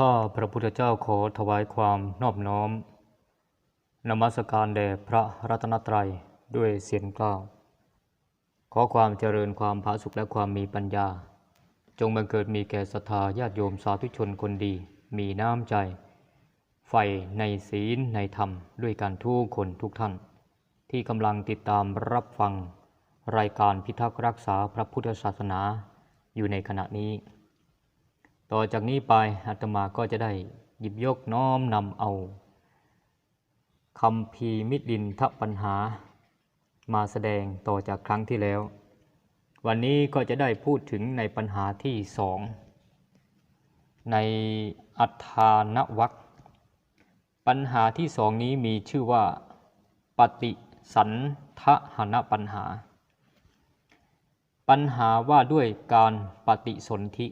ข้าพระพุทธเจ้าขอถวายความนอบน้อม นมัสการแด่พระรัตนตรัยด้วยเสียงกล้าว ขอความเจริญความผาสุขและความมีปัญญา จงบังเกิดมีแก่ศรัทธาญาติโยมสาธุชนคนดี มีน้ำใจ ใฝ่ในศีลในธรรมด้วยกันทุกคนทุกท่าน ที่กำลังติดตามรับฟัง รายการพิทักษ์รักษาพระพุทธศาสนาอยู่ในขณะนี้ ต่อจากนี้ไปอาตมาก็จะได้หยิบยกน้อมนำเอาคำพีมิลินทปัญหา มาแสดงต่อจากครั้งที่แล้ว วันนี้ก็จะได้พูดถึงในปัญหาที่สอง ในอัฏฐานวัคปัญหาที่สองนี้มีชื่อว่า ปฏิสันทหนปัญหา ปัญหาว่าด้วยการปฏิสนธิ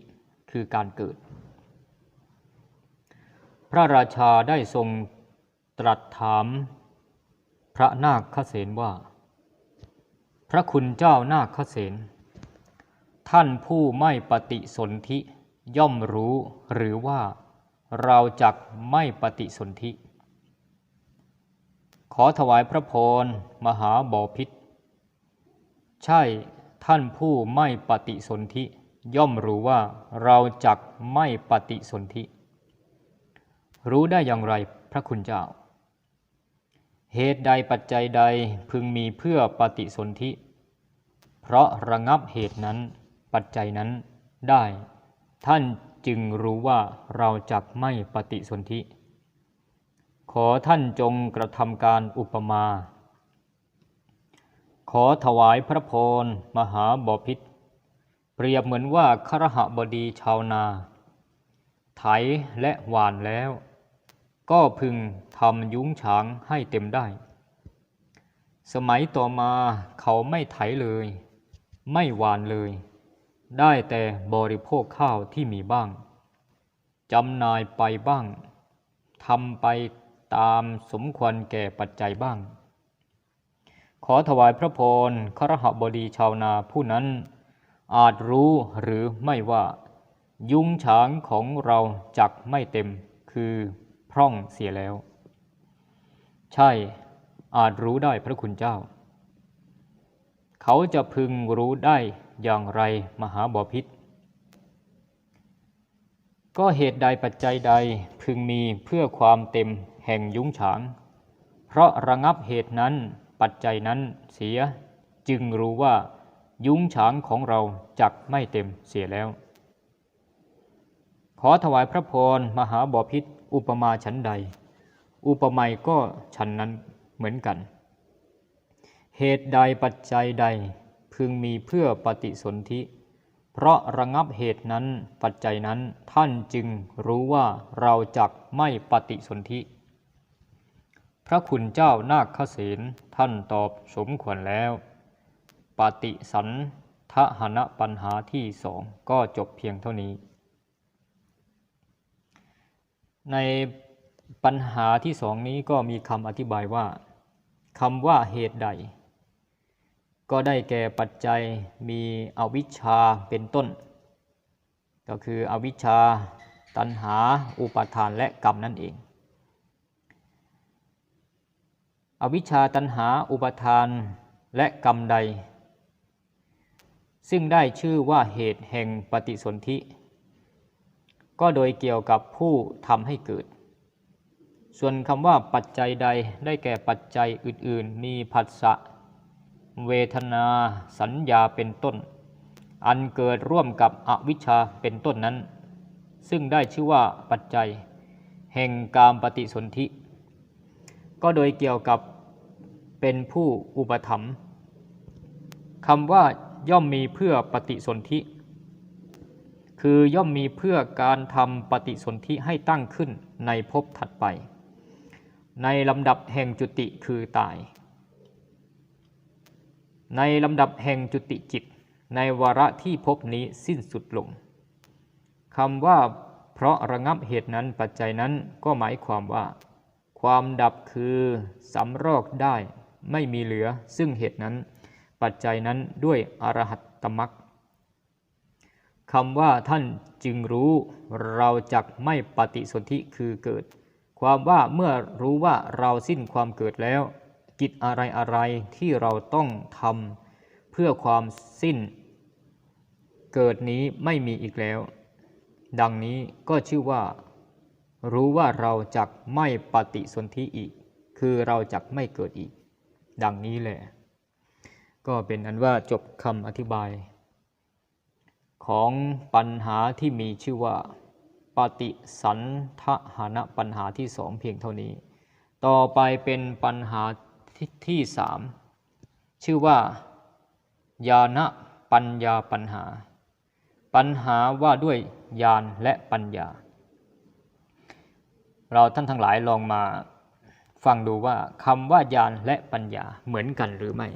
คือการเกิด พระราชาได้ทรงตรัสถามพระนาคเษนว่า พระคุณเจ้านาคเษนท่านผู้ไม่ปฏิสนธิย่อมรู้หรือว่าเราจักไม่ปฏิสนธิ ขอถวายพระพรมหาบอพิษ ใช่ท่านผู้ไม่ปฏิสนธิ ย่อมรู้ว่าเราจักไม่ปฏิสนธิ รู้ได้อย่างไรพระคุณเจ้า เหตุใดปัจจัยใดพึงมีเพื่อปฏิสนธิ เพราะระงับเหตุนั้นปัจจัยนั้นได้ ท่านจึงรู้ว่าเราจักไม่ปฏิสนธิ ขอท่านจงกระทำการอุปมา ขอถวายพระพรมหาบพิษ เปรียบเหมือนว่าครหบดีชาวนา ไถและหวานแล้ว ก็พึงทำยุ้งฉางให้เต็มได้ สมัยต่อมาเขาไม่ไถเลย ไม่หวานเลย ได้แต่บริโภคข้าวที่มีบ้างจำนายไปบ้างทำไปตามสมควรแก่ปัจจัยบ้าง ขอถวายพระพรครหบดีชาวนาผู้นั้น อาจรู้หรือไม่ว่า ยุ้งฉางของเราจักไม่เต็มคือพร่องเสียแล้ว ใช่ อาจรู้ได้พระคุณเจ้า เขาจะพึงรู้ได้อย่างไรมหาบอพิษ ก็เหตุใดปัจจัยใดพึงมีเพื่อความเต็มแห่งยุ้งฉาง เพราะระงับเหตุนั้นปัจจัยนั้นเสียจึงรู้ว่า ยุ้งฉางของเราจักไม่เต็มเสียแล้ว ขอถวายพระพรมหาบอพิษอุปมาชั้นใด อุปไมยก็ชั้นนั้นเหมือนกัน เหตุใดปัจจัยใดพึงมีเพื่อปฏิสนธิ เพราะระงับเหตุนั้นปัจจัยนั้นท่านจึงรู้ว่าเราจักไม่ปฏิสนธิ พระคุณเจ้านาคเษนท่านตอบสมควรแล้ว ปฏิสันทหนปัญหาที่สองก็จบเพียงเท่านี้ ในปัญหาที่สองนี้ก็มีคำอธิบายว่าคำว่าเหตุใด ก็ได้แก่ปัจจัยมีอวิชชาเป็นต้น ก็คืออวิชชา ตัณหา อุปาทานและกรรมนั่นเอง อวิชชาตัณหาอุปาทานและกรรมใด ซึ่งได้ชื่อว่าเหตุแห่งปฏิสนธิ ก็โดยเกี่ยวกับผู้ทำให้เกิด ส่วนคำว่าปัจจัยใดได้แก่ปัจจัยอื่น ๆ มีผัสสะเวทนาสัญญาเป็นต้น อันเกิดร่วมกับอวิชชาเป็นต้นนั้น ซึ่งได้ชื่อว่าปัจจัย แห่งการปฏิสนธิ ก็โดยเกี่ยวกับเป็นผู้อุปถัมภ์คำว่า ย่อมมีเพื่อปฏิสนธิ คือย่อมมีเพื่อการทำปฏิสนธิให้ตั้งขึ้นในภพถัดไป ในลำดับแห่งจุติคือตาย ในลำดับแห่งจุติจิต ในวาระที่ภพนี้สิ้นสุดลงคำว่าเพราะระงับเหตุนั้นปัจจัยนั้นก็หมายความว่า ความดับคือสำรอกได้ไม่มีเหลือซึ่งเหตุนั้น ปัจจัยนั้นด้วยอรหัตตมักคำว่าท่านจึงรู้เราจักไม่ปฏิสนธิคือเกิด ความว่าเมื่อรู้ว่าเราสิ้นความเกิดแล้ว กิจอะไรอะไรที่เราต้องทำเพื่อความสิ้น เกิดนี้ไม่มีอีกแล้ว ดังนี้ก็ชื่อว่า รู้ว่าเราจักไม่ปฏิสนธิอีก คือเราจักไม่เกิดอีก ดังนี้แหละ ก็เป็นอันว่าจบคำอธิบาย ของปัญหาที่มีชื่อว่าปฏิสันทหานะปัญหาที่สองเพียงเท่านี้ ต่อไปเป็นปัญหาที่ที่สามชื่อว่า ญาณปัญญาปัญหา ปัญหาว่าด้วยญาณและปัญญา เราท่านทั้งหลายลองมาฟังดูว่าคำว่าญาณและปัญญาเหมือนกันหรือไม่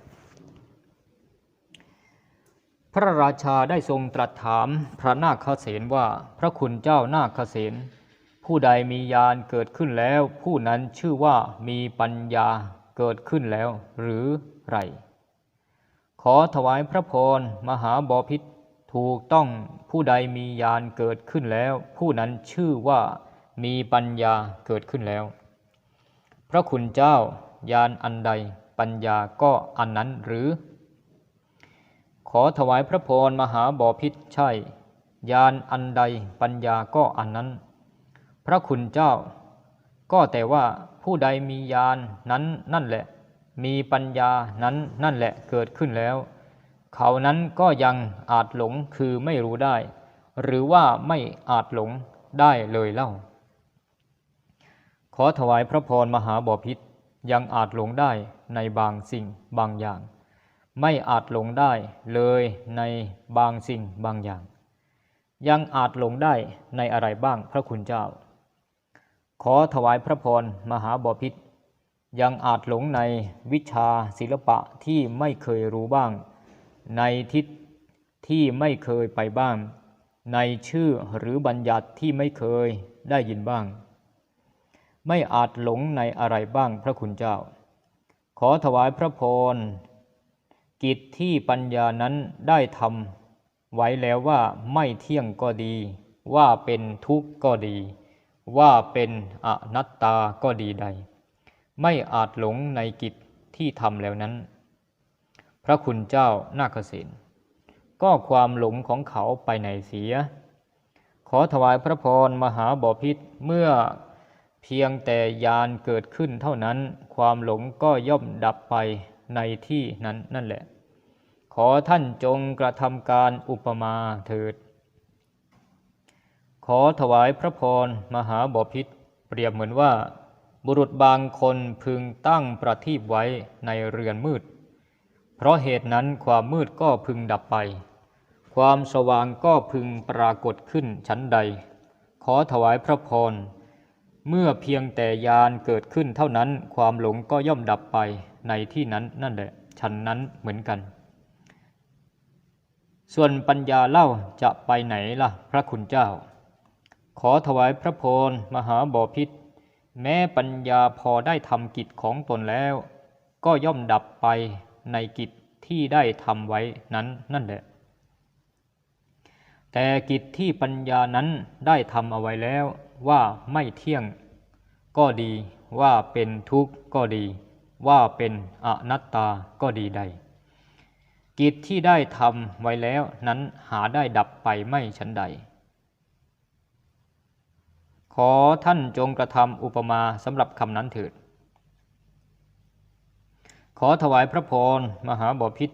ระราชาได้ทรงตรัสถามพระนาคเษนว่าพระคุณเจ้านาคเษนผู้ใดมีญาณเกิดขึ้นแล้ว ผู้นั้นชื่อว่ามีปัญญาเกิดขึ้นแล้ว หรือไร ขอถวายพระพรมหาบอพิษถูกต้องผู้ใดมีญาณเกิดขึ้นแล้ว ผู้นั้นชื่อว่ามีปัญญาเกิดขึ้นแล้ว พระคุณเจ้าญาณอันใดปัญญาก็อันนั้นหรือ ขอถวายพระพรมหาบอพิษใช่ญาณอันใดปัญญาก็อันนั้น พระคุณเจ้า ก็แต่ว่าผู้ใดมีญาณนั้นนั่นแหละ มีปัญญานั้นนั่นแหละเกิดขึ้นแล้ว เขานั้นก็ยังอาจหลงคือไม่รู้ได้ หรือว่าไม่อาจหลงได้เลยเล่า ขอถวายพระพรมหาบอพิษยังอาจหลงได้ในบางสิ่งบางอย่าง ไม่อาจหลงได้เลยในบางสิ่งบางอย่าง ยังอาจหลงได้ในอะไรบ้างพระคุณเจ้า ขอถวายพระพรมหาบอพิษยังอาจหลงในวิชาศิลปะที่ไม่เคยรู้บ้าง ในทิศที่ไม่เคยไปบ้าง ในชื่อหรือบัญญัติที่ไม่เคยได้ยินบ้าง ไม่อาจหลงในอะไรบ้างพระคุณเจ้า ขอถวายพระพร กิจที่ปัญญานั้นได้ทำไว้แล้วว่าไม่เที่ยงก็ดี ว่าเป็นทุกข์ก็ดี ว่าเป็นอนัตตาก็ดีใด ไม่อาจหลงในกิจที่ทำแล้วนั้น พระคุณเจ้านาคเษนก็ความหลงของเขาไปไหนเสีย ขอถวายพระพรมหาบอพิษเมื่อเพียงแต่ยานเกิดขึ้นเท่านั้น ความหลงก็ย่อมดับไป ในที่นั้นนั่นแหละ ขอท่านจงกระทำการอุปมาเถิด ขอถวายพระพรมหาบพิษเปรียบเหมือนว่า บุรุษบางคนพึงตั้งประทีปไว้ในเรือนมืด เพราะเหตุนั้นความมืดก็พึงดับไป ความสว่างก็พึงปรากฏขึ้นชั้นใด ขอถวายพระพร เมื่อเพียงแต่ยานเกิดขึ้นเท่านั้นความหลงก็ย่อมดับไปในที่นั้นนั่นแหละฉันนั้นเหมือนกัน ส่วนปัญญาเล่าจะไปไหนล่ะพระคุณเจ้า ขอถวายพระพรมหาบอพิษแม้ปัญญาพอได้ทำกิจของตนแล้ว ก็ย่อมดับไปในกิจที่ได้ทำไว้นั้นนั่นแหละ แต่กิจที่ปัญญานั้นได้ทำเอาไว้แล้ว ว่าไม่เที่ยงก็ดีว่าเป็นทุกข์ก็ดี ว่าเป็นอนัตตาก็ดีใด กิจที่ได้ทำไว้แล้วนั้นหาได้ดับไปไม่ฉันใด ขอท่านจงกระทำอุปมาสำหรับคำนั้นเถิด ขอถวายพระพรมหาบพิษ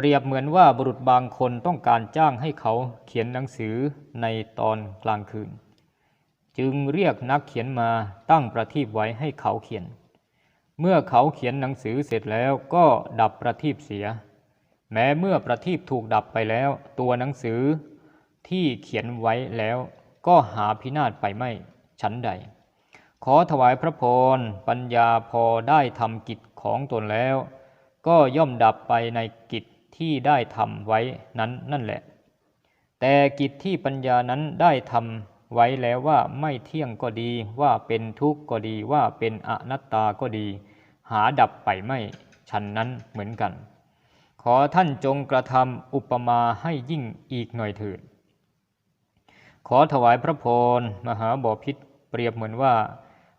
เปรียบเหมือนว่าบุรุษบางคนต้องการจ้างให้เขาเขียนหนังสือในตอนกลางคืน จึงเรียกนักเขียนมาตั้งประทีปไว้ให้เขาเขียน เมื่อเขาเขียนหนังสือเสร็จแล้วก็ดับประทีปเสีย แม้เมื่อประทีปถูกดับไปแล้ว ตัวหนังสือที่เขียนไว้แล้วก็หาพินาศไปไม่ชั้นใด ขอถวายพระพรปัญญาพอได้ทำกิจของตนแล้ว ก็ย่อมดับไปในกิจ ที่ได้ทำไว้นั้นนั่นแหละ แต่กิจที่ปัญญานั้นได้ทำไว้แล้วว่าไม่เที่ยงก็ดีว่าเป็นทุกข์ก็ดีว่าเป็นอนัตตาก็ดี หาดับไปไม่ฉันนั้นเหมือนกัน ขอท่านจงกระทำอุปมาให้ยิ่งอีกหน่อยเถิดขอถวายพระพรมหาบอพิษเปรียบเหมือนว่า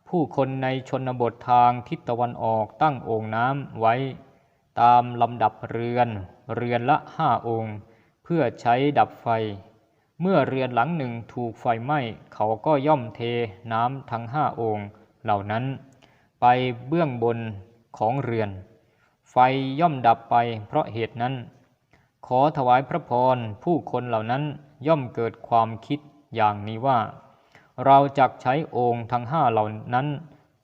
ผู้คนในชนบททางทิศตะวันออกตั้งโอ่งน้ำไว้ ตามลำดับเรือน เรือนละห้าองค์ เพื่อใช้ดับไฟ เมื่อเรือนหลังหนึ่งถูกไฟไหม้เขาก็ย่อมเทน้ำทั้งห้าองค์เหล่านั้น ไปเบื้องบนของเรือน ไฟย่อมดับไปเพราะเหตุนั้น ขอถวายพระพรผู้คนเหล่านั้นย่อมเกิดความคิดอย่างนี้ว่า เราจักใช้องค์ทั้งห้าเหล่านั้น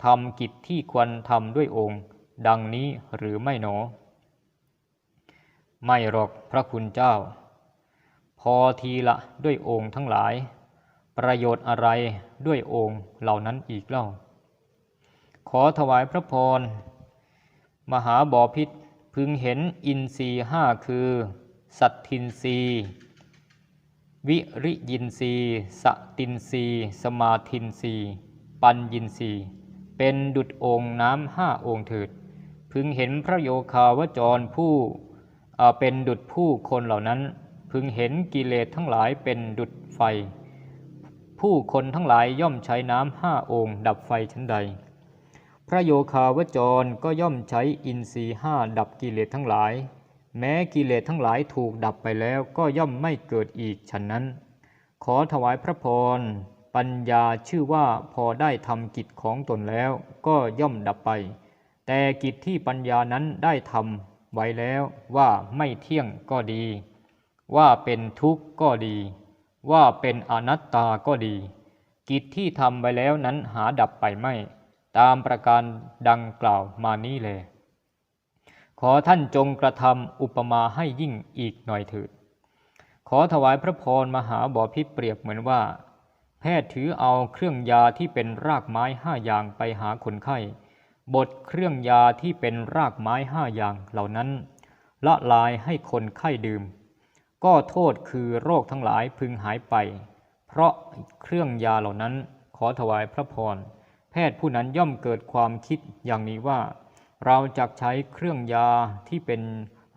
ทำกิจที่ควรทำด้วยองค์ ดังนี้หรือไม่หนอ ไม่หรอกพระคุณเจ้า พอทีละด้วยองค์ทั้งหลาย ประโยชน์อะไรด้วยองค์เหล่านั้นอีกเล่า ขอถวายพระพร มหาบอพิษพึงเห็นอินทรีห้าคือ สัตทินทรีวิริยินทรีสตินทรีสมาทินทรีปัญญินทรีเป็นดุจองค์น้ำห้าองค์เถิด พึงเห็นพระโยคาวจรผู้ เป็นดุจผู้คนเหล่านั้น พึงเห็นกิเลสทั้งหลายเป็นดุจไฟ ผู้คนทั้งหลายย่อมใช้น้ำห้าองค์ดับไฟชั้นใด พระโยคาวจรก็ย่อมใช้อินทรีห้าดับกิเลสทั้งหลาย แม้กิเลสทั้งหลายถูกดับไปแล้วก็ย่อมไม่เกิดอีกฉันนั้น ขอถวายพระพรปัญญาชื่อว่าพอได้ทำกิจของตนแล้วก็ย่อมดับไป แต่กิจที่ปัญญานั้นได้ทำ ไว้แล้วว่าไม่เที่ยงก็ดี ว่าเป็นทุกข์ก็ดี ว่าเป็นอนัตตาก็ดี กิจที่ทำไว้แล้วนั้นหาดับไปไม่ ตามประการดังกล่าวมานี้เลยขอท่านจงกระทำอุปมาให้ยิ่งอีกหน่อยเถิด ขอถวายพระพรมหาบอพิเปรียบเหมือนว่า แพทย์ถือเอาเครื่องยาที่เป็นรากไม้ห้าอย่างไปหาคนไข้ บทเครื่องยาที่เป็นรากไม้ห้าอย่างเหล่านั้น ละลายให้คนไข้ดื่ม ก็โทษคือโรคทั้งหลายพึงหายไป เพราะเครื่องยาเหล่านั้นขอถวายพระพร แพทย์ผู้นั้นย่อมเกิดความคิดอย่างนี้ว่า เราจะใช้เครื่องยาที่เป็น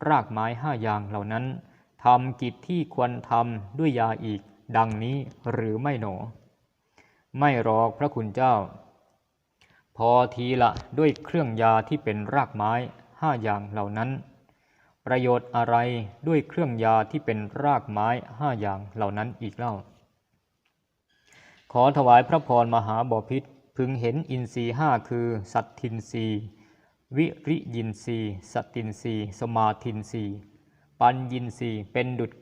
รากไม้ห้าอย่างเหล่านั้นทำกิจที่ควรทำด้วยยาอีก ดังนี้หรือไม่หนอ ไม่หรอกพระคุณเจ้า พอทีละด้วยเครื่องยาที่เป็นรากไม้ห้าอย่างเหล่านั้น ประโยชน์อะไรด้วยเครื่องยาที่เป็นรากไม้ห้าอย่างเหล่านั้นอีกเล่า ขอถวายพระพรมหาบอพิษพึงเห็นอินทรีห้าคือ สัตทินรีวิริยินรีสตินรีสมาทินรีปัญญินรีเป็นดุจ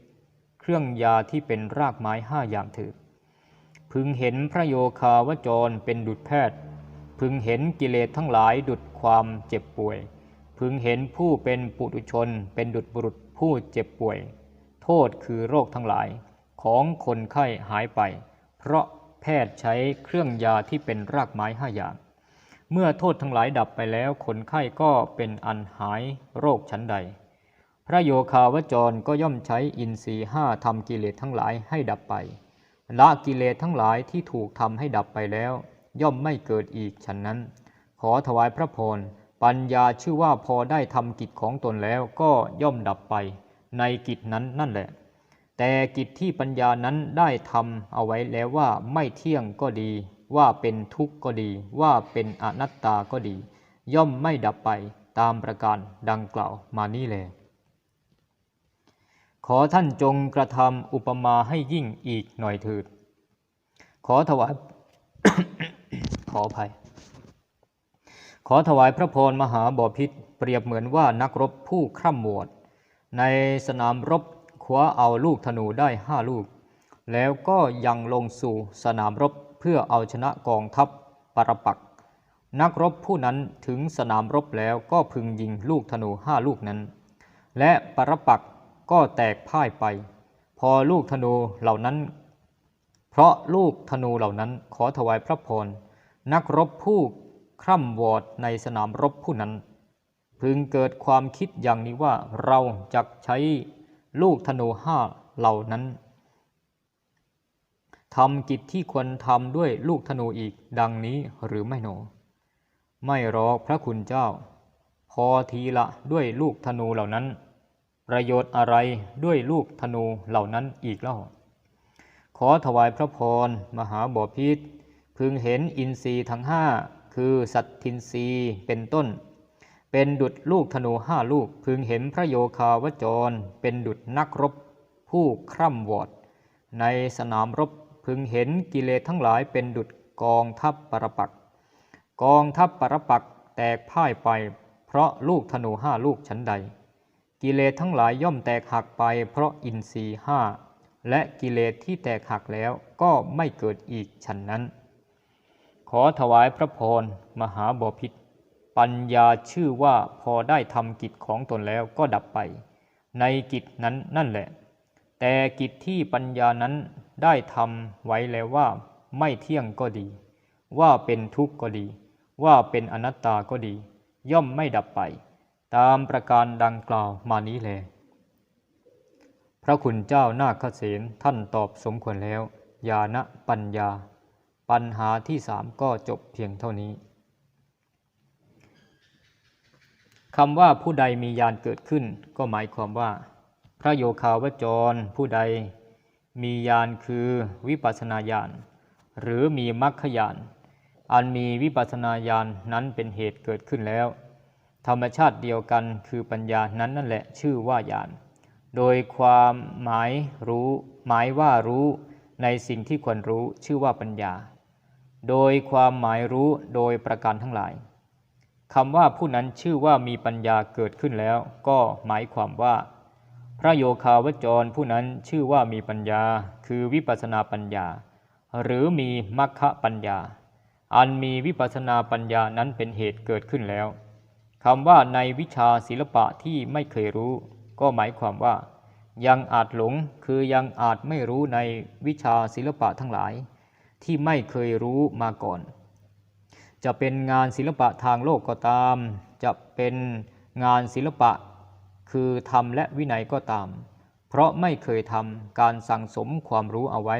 เครื่องยาที่เป็นรากไม้ห้าอย่างเถิดพึงเห็นพระโยคาวจรเป็นดุจแพทย์ พึงเห็นกิเลสทั้งหลายดุจความเจ็บป่วย พึงเห็นผู้เป็นปุถุชน เป็นดุจบุรุษผู้เจ็บป่วย โทษคือโรคทั้งหลายของคนไข้หายไป เพราะแพทย์ใช้เครื่องยาที่เป็นรากไม้ห้าอย่าง เมื่อโทษทั้งหลายดับไปแล้ว คนไข้ก็เป็นอันหายโรคชั้นใด พระโยคาวจรก็ย่อมใช้อินทรีห้าทำกิเลสทั้งหลายให้ดับไป ละกิเลสทั้งหลายที่ถูกทำให้ดับไปแล้ว ย่อมไม่เกิดอีกฉันนั้น ขอถวายพระพรปัญญาชื่อว่าพอได้ทำกิจของตนแล้วก็ย่อมดับไป ในกิจนั้นนั่นแหละ แต่กิจที่ปัญญานั้นได้ทำเอาไว้แล้วว่าไม่เที่ยงก็ดี ว่าเป็นทุกข์ก็ดี ว่าเป็นอนัตตาก็ดี ย่อมไม่ดับไปตามประการดังกล่าวมานี้แลขอท่านจงกระทำอุปมาให้ยิ่งอีกหน่อยเถิด ขอถวาย ออภัย ขอถวายพระพรมหาบอพิษเปรียบเหมือนว่านักรบผู้คร่ำหมวด ในสนามรบคว้าเอาลูกธนูได้ห้าลูก แล้วก็ยังลงสู่สนามรบเพื่อเอาชนะกองทัพปรปัก นักรบผู้นั้นถึงสนามรบแล้วก็พึงยิงลูกธนูห้าลูกนั้น และปรปักก็แตกพ่ายไป พอลูกธนูเหล่านั้น เพราะลูกธนูเหล่านั้นขอถวายพระพร นักรบผู้คร่ำวอดในสนามรบผู้นั้น พึงเกิดความคิดอย่างนี้ว่าเราจะใช้ลูกธนูห้าเหล่านั้นทำกิจที่ควรทำด้วยลูกธนูอีกดังนี้หรือไม่หนอ ไม่รอกพระคุณเจ้า พอทีละด้วยลูกธนูเหล่านั้น ประโยชน์อะไรด้วยลูกธนูเหล่านั้นอีกเล่า ขอถวายพระพรมหาบอพิษ พึงเห็นอินทรีย์ทั้งห้าคือสัตทินทรีย์เป็นต้น เป็นดุจลูกธนูห้าลูก พึงเห็นพระโยคาวจร เป็นดุจนักรบ ผู้คร่ำวอด ในสนามรบพึงเห็นกิเลสทั้งหลายเป็นดุจกองทัพปรปัก กองทัพปรปักแตกพ่ายไป เพราะลูกธนูห้าลูกชั้นใด กิเลสทั้งหลายย่อมแตกหักไป เพราะอินทรีห้าและกิเลสที่แตกหักแล้วก็ไม่เกิดอีกฉันนั้น อถวายพระพรมหาบพิษปัญญาชื่อว่าพอได้ทำกิจของตนแล้วก็ดับไป ในกิจนั้นนั่นแหละ แต่กิจที่ปัญญานั้นได้ทำไว้แล้วว่าไม่เที่ยงก็ดี ว่าเป็นทุกข์ก็ดี ว่าเป็นอนัตตาก็ดี ย่อมไม่ดับไป ตามประการดังกล่าวมานี้แล พระคุณเจ้านาคเษนท่านตอบสมควรแล้ว ญาณปัญญา ปัญหาที่สามก็จบเพียงเท่านี้คำว่าผู้ใดมีญาณเกิดขึ้น ก็หมายความว่า พระโยคาวจร ผู้ใดมีญาณคือวิปัสนาญาณหรือมีมรรคญาณอันมีวิปัสสนาญาณนั้นเป็นเหตุเกิดขึ้นแล้ว ธรรมชาติเดียวกันคือปัญญานั้นนั่นแหละชื่อว่าญาณโดยความหมายรู้ หมายว่ารู้ในสิ่งที่ควรรู้ชื่อว่าปัญญา โดยความหมายรู้โดยประการทั้งหลายคำว่าผู้นั้นชื่อว่ามีปัญญาเกิดขึ้นแล้ว ก็หมายความว่า พระโยคาวจรผู้นั้นชื่อว่ามีปัญญา คือวิปัสนาปัญญา หรือมีมัคคะปัญญา อันมีวิปัสนาปัญญานั้นเป็นเหตุเกิดขึ้นแล้วคำว่าในวิชาศิลปะที่ไม่เคยรู้ ก็หมายความว่า ยังอาจหลงคือยังอาจไม่รู้ในวิชาศิลปะทั้งหลาย ที่ไม่เคยรู้มาก่อน จะเป็นงานศิลปะทางโลกก็ตาม จะเป็นงานศิลปะ คือธรรมและวินัยก็ตาม เพราะไม่เคยทำการสั่งสมความรู้เอาไว้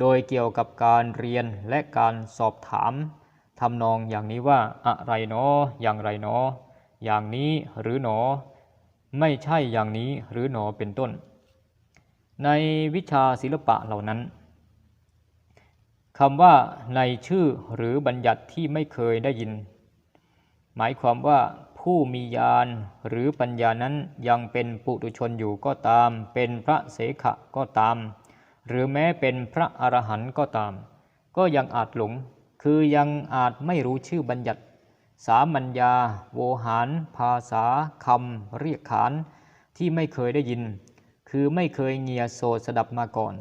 โดยเกี่ยวกับการเรียนและการสอบถามทำนองอย่างนี้ว่าอะไรเนออย่างไรเนออย่างนี้หรือหนอ ไม่ใช่อย่างนี้หรือหนอเป็นต้น ในวิชาศิลปะเหล่านั้น คำว่าในชื่อหรือบัญญัติที่ไม่เคยได้ยิน หมายความว่าผู้มีญาณหรือปัญญานั้นยังเป็นปุถุชนอยู่ก็ตาม เป็นพระเสขะก็ตาม หรือแม้เป็นพระอรหันต์ก็ตาม ก็ยังอาจหลง คือยังอาจไม่รู้ชื่อบัญญัติ สามัญญา โวหาร ภาษาคำเรียกขาน ที่ไม่เคยได้ยิน คือไม่เคยเงียโสดสดับมาก่อน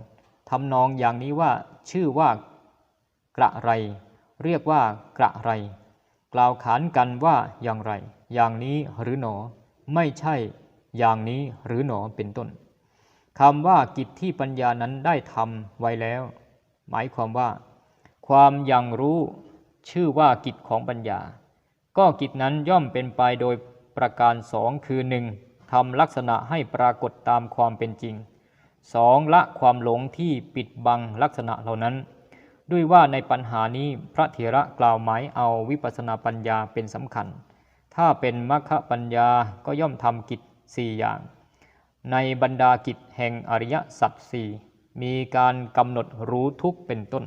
ทำนองอย่างนี้ว่าชื่อว่า กระไร เรียกว่ากระไร กล่าวขานกันว่าอย่างไร อย่างนี้หรือหนอ ไม่ใช่ อย่างนี้หรือหนอเป็นต้นคำว่ากิจที่ปัญญานั้นได้ทำไว้แล้ว หมายความว่า ความยังรู้ชื่อว่ากิจของปัญญา ก็กิจนั้นย่อมเป็นไปโดยประการสองคือหนึ่งทำลักษณะให้ปรากฏตามความเป็นจริงสองละความหลงที่ปิดบังลักษณะเหล่านั้น ด้วยว่าในปัญหานี้พระเถระกล่าวหมายเอาวิปัสสนาปัญญาเป็นสำคัญ ถ้าเป็นมรรคปัญญาก็ย่อมทำกิจสี่อย่าง ในบรรดากิจแห่งอริยสัจสี่มีการกำหนดรู้ทุกเป็นต้น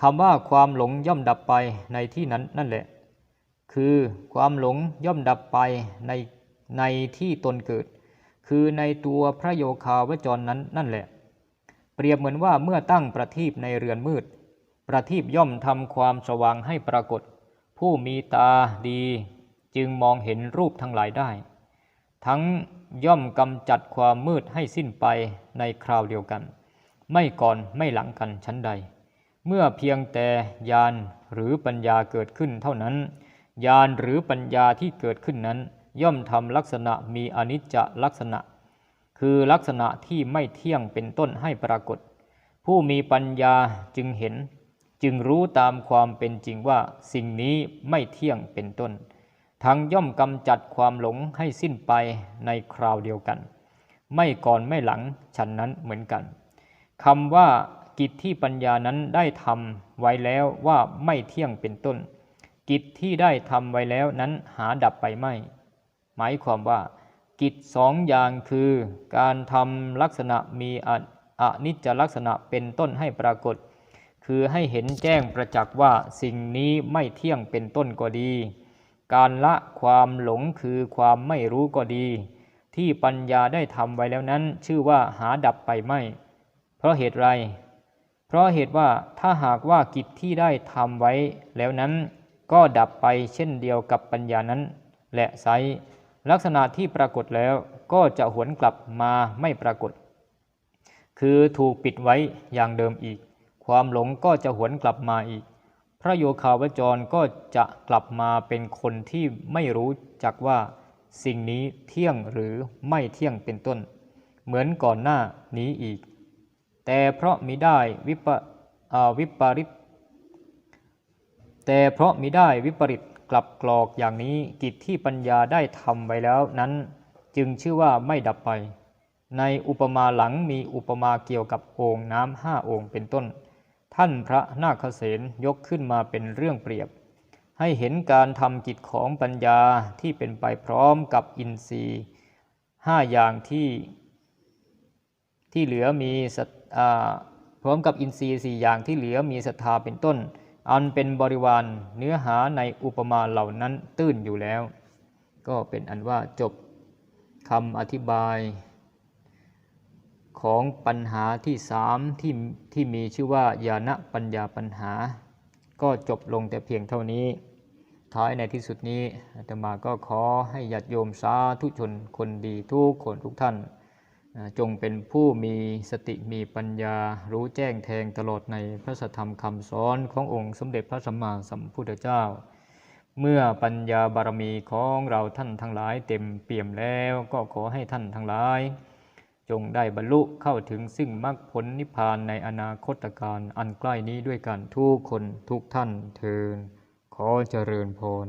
คำว่าความหลงย่อมดับไปในที่นั้นนั่นแหละ คือความหลงย่อมดับไปในในที่ตนเกิด คือในตัวพระโยคาวจรนั้นนั่นแหละ เปรียบเหมือนว่าเมื่อตั้งประทีปในเรือนมืด ประทีปย่อมทำความสว่างให้ปรากฏ ผู้มีตาดี จึงมองเห็นรูปทั้งหลายได้ ทั้งย่อมกำจัดความมืดให้สิ้นไปในคราวเดียวกัน ไม่ก่อนไม่หลังกันชั้นใด เมื่อเพียงแต่ญาณหรือปัญญาเกิดขึ้นเท่านั้นญาณหรือปัญญาที่เกิดขึ้นนั้น ย่อมทำลักษณะมีอนิจจลักษณะ คือลักษณะที่ไม่เที่ยงเป็นต้นให้ปรากฏ ผู้มีปัญญาจึงเห็น จึงรู้ตามความเป็นจริงว่าสิ่งนี้ไม่เที่ยงเป็นต้น ทั้งย่อมกำจัดความหลงให้สิ้นไปในคราวเดียวกัน ไม่ก่อนไม่หลังฉันนั้นเหมือนกันคำว่ากิจที่ปัญญานั้นได้ทำไว้แล้วว่าไม่เที่ยงเป็นต้น กิจที่ได้ทำไว้แล้วนั้นหาดับไปไม่ หมายความว่า กิจสองอย่างคือการทำลักษณะมีออนิจจลักษณะเป็นต้นให้ปรากฏ คือให้เห็นแจ้งประจักษ์ว่าสิ่งนี้ไม่เที่ยงเป็นต้นก็ดี การละความหลงคือความไม่รู้ก็ดี ที่ปัญญาได้ทำไว้แล้วนั้น ชื่อว่าหาดับไปไม่ เพราะเหตุไร เพราะเหตุว่าถ้าหากว่ากิจที่ได้ทำไว้แล้วนั้น ก็ดับไปเช่นเดียวกับปัญญานั้น และไซ ลักษณะที่ปรากฏแล้วก็จะหวนกลับมาไม่ปรากฏ คือถูกปิดไว้อย่างเดิมอีก ความหลงก็จะหวนกลับมาอีก พระโยคาวจรก็จะกลับมาเป็นคนที่ไม่รู้จักว่าสิ่งนี้เที่ยงหรือไม่เที่ยงเป็นต้น เหมือนก่อนหน้านี้อีก แต่เพราะมิได้วิปวิปริตแต่เพราะมิได้วิปริต กลับกรอกอย่างนี้กิจที่ปัญญาได้ทำไว้แล้วนั้น จึงชื่อว่าไม่ดับไป ในอุปมาหลังมีอุปมาเกี่ยวกับโอ่งน้ำห้าโอ่งเป็นต้น ท่านพระนาคเษนยกขึ้นมาเป็นเรื่องเปรียบ ให้เห็นการทำกิจของปัญญาที่เป็นไปพร้อมกับอินทรีย์ห้าอย่างที่ที่เหลือมีพร้อมกับอินทรีย์สี่อย่างที่เหลือมีศรัทธาเป็นต้น อันเป็นบริวารเนื้อหาในอุปมาเหล่านั้นตื้นอยู่แล้ว ก็เป็นอันว่าจบคำอธิบาย ของปัญหาที่สามที่ที่มีชื่อว่าญาณปัญญาปัญหา ก็จบลงแต่เพียงเท่านี้ ท้ายในที่สุดนี้อาตมาก็ขอให้ญาติโยมสาธุชนคนดีทุกคนทุกท่าน จงเป็นผู้มีสติมีปัญญารู้แจ้งแทงตลอดในพระธรรมคำสอนขององค์สมเด็จพระสัมมาสัมพุทธเจ้า เมื่อปัญญาบารมีของเราท่านทั้งหลายเต็มเปี่ยมแล้วก็ขอให้ท่านทั้งหลาย จงได้บรรลุเข้าถึงซึ่งมรรคผลนิพพานในอนาคตการอันใกล้นี้ด้วยกันทุกคนทุกท่านเทินขอเจริญพร